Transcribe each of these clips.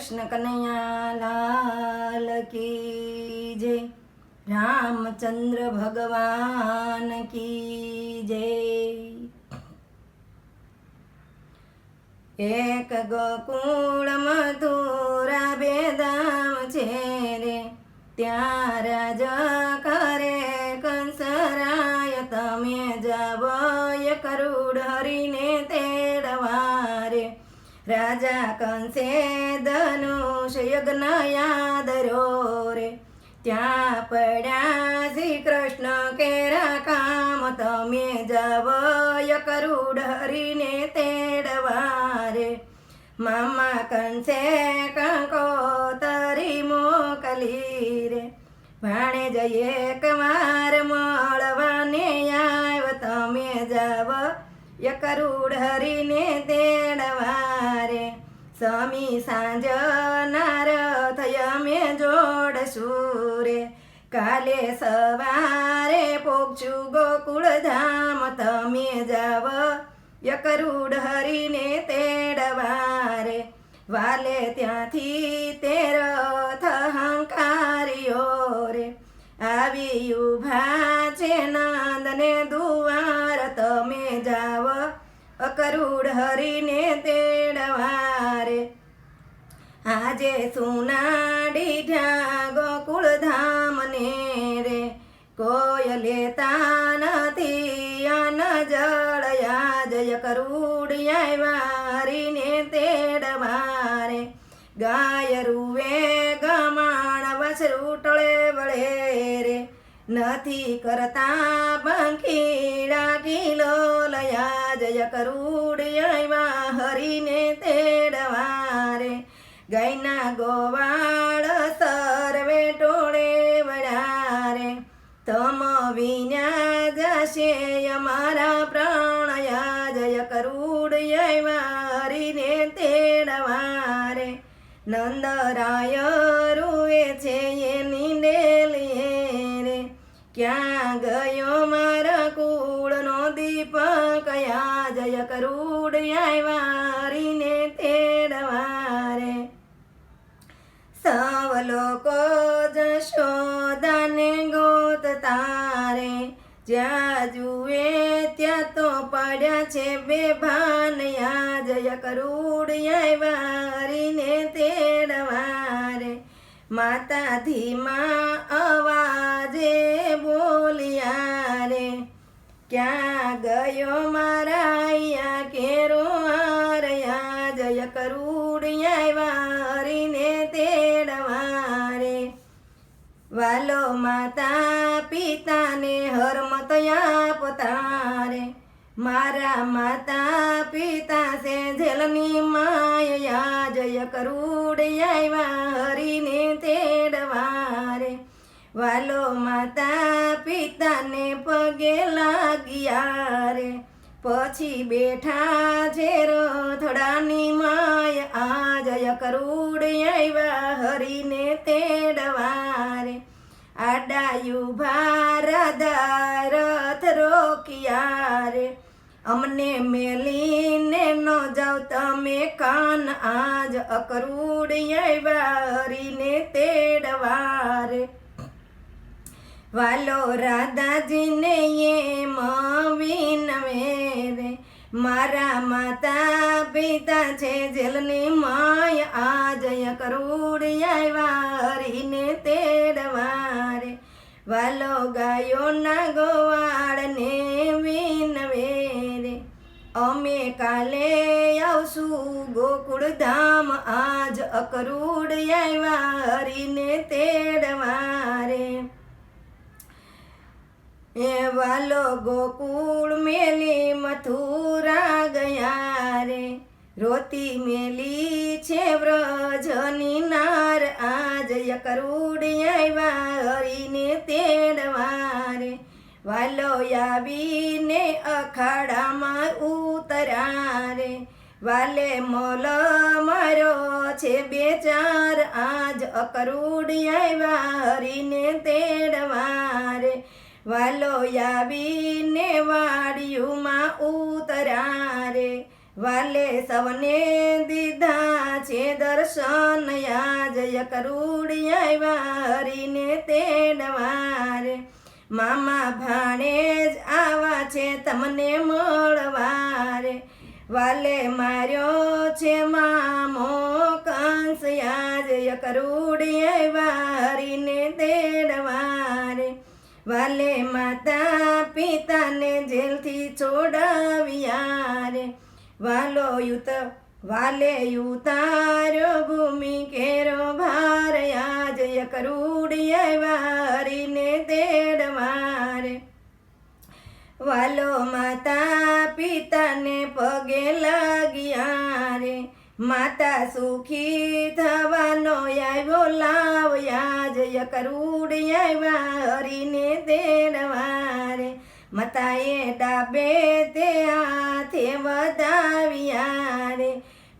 કૃષ્ણ કનૈયા લાલ કી જય. રામચંદ્ર ભગવાન કી જય. એક ગોકુળ મથુરા બેદામ છે રે. ત્યાં રાજા કંસે ધનુષ યજ્ઞ યાદ રો. ત્યાં પડ્યા શ્રી કૃષ્ણ કેરા કામ તમે જાવ કરુડ હરીને તેડવા રે. મામા કંસે કંકોતરી મોકલી રે. ભાણે જઈએ કમાર મળવાને આવ, તમે જાવ યકરુડ હરીને તેડવા રે સમી સાંજ નાર થયમે જોડશું રે કાલે સવારે પોગશું ગોકુળ ધામ તમે જાવ યકરૂડ હરીને તેડવારે. વાલે ત્યાંથી તેર હંકાર્યો રે. આવી ઊભા છે નંદને દુવાર, તમે જાવ અકરૂડ હરીને તેડવા. આજે સુનાડી ઢ્યા ગોકુળ ધામને રે. કોઈ લેતા નથી અન જળયા જય કરુડ વારીને તેડવા રે ગાય રૂવે ગમાણ વસરૂટળે ટળે વળે રે. નથી કરતા પંખીડા કિલો લયા જય કરુડ હરીને ગાયના ગોવાળ સર્વે ટોળે વડારે તમ વિના જશે અમારા પ્રાણયા જય કરુડ હરીને તેડવા તેડવારે. નંદરાય રૂએ છે એની ડેલીએ રે. ક્યાં ગયો મારા કુળનો દીપ કયા જય કરુડ વારીને જ્યાં જુએ ત્યાં તો પડ્યા છે બે ભાનયા જય કરુડ વારીને તેડવારે. માતા ધીમા અવાજે બોલ્યા રે ક્યાં ગયો મારા અહીંયા કેરો આરયા જય કરુડ વારીને તેડવારે. વાલો માતા પિતાને હરમત આપતા રે મારા માતા પિતા સે જેલની માયા જય કરુડ હરીને તેડવા રે વાલો માતા પિતાને પગે લાગ્યા રે પછી બેઠા ઝેરો થોડાની માય આ જય કરુડ હરીને તેડવા રે આડાયુ ભારાદા રથ રોકિયારે. અમને મેલીને ન જાવ તમે કાન આજ અકરૂડિયા વારીને તેડવારે. વાલો રાધાજીને એમ વિનવે રે મારા માતા પિતા છે જેલની માય આ જય કરુડ હરીને તેડવારે. વાલો ગાયો ના ગોવાળને વિનવે રે અમે કાલે આવશું ગોકુળ ધામ, આજ અકરુડ હરીને તેડવા રે એ વાલો ગોકુળ મેલી મથુરા ગયા રે. રોતી મેલી છે વ્રજની નાર. આજ કરુડ હરીને તેડવા રે. વાલો આવીને અખાડામાં ઉતર્યા રે. વાલે મોલ મારો છે બે ચાર. આજ અકરુડ હરીને તેડવા રે. વાલો આવીને વાડિયુંમાં ઉતરા રે વાલે સવને દીધા છે દર્શન જય કરુડિયા વારીને તેડવારે. મામા ભાણેજ આવા છે તમને મળવારે. વાલે માર્યો છે મામો કંસ જય કરુડિયા વારીને તેડવારે વાલે માતા પિતાને જેલથી છોડાવ્યા રે. વાલો યુત, વાલે યુતાર્યો ભૂમિ કેરો ભાર જય કરુડિયા વારીને તેડ મારે. વાલો માતા પિતાને પગે લાગ્યા રે. માતા સુખી થવાનો આવ્યો લાવ્યા જય કરુડિયા હરીને તેડવારે મતાએ ડાબે તે હાથે વધાવ્યા રે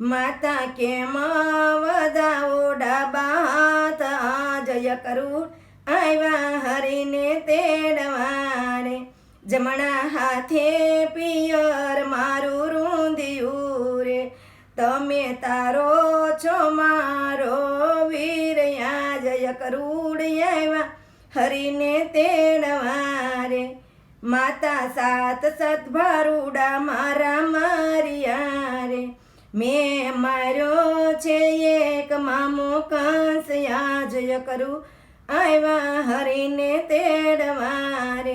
માતા કેમ વધાવો ડાબા હાથ જય કરું આવ્યા હરીને તેડવારે જમણા હાથે પિયર મારું રૂંધિયું રે તમે તારો છો મારો વીર, યા જય કરુડિયા હરીને તેડવારે માતા સાત સત ભરુડા મારા મારિયા રે મેં માર્યો છે એક મામો કંસ જય કરું આવ્યા હરીને તેડવારે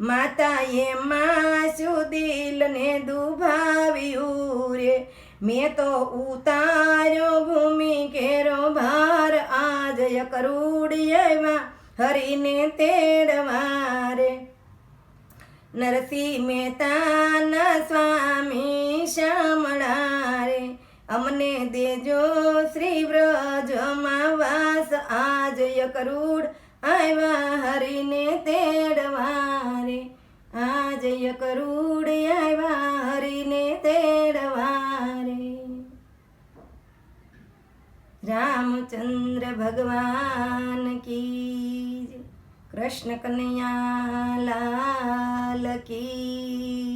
માતાએ માસુ દિલને દુભાવ્યું રે મેં તો ઉતાર્યો ભૂમિ કેરો ભાર આજય કરુડિયા હરીને તેડવારે. નરસિંહ મહેતાના સ્વામી શામળારે. અમને દેજો શ્રી વ્રજમાં વાસ, આજ યકરૂડ આવ્યા હરીને તેડવારે. આજ યકરૂડ આવ્યા રામચંદ્ર ભગવાન કી. કૃષ્ણ કનૈયા લાલ કી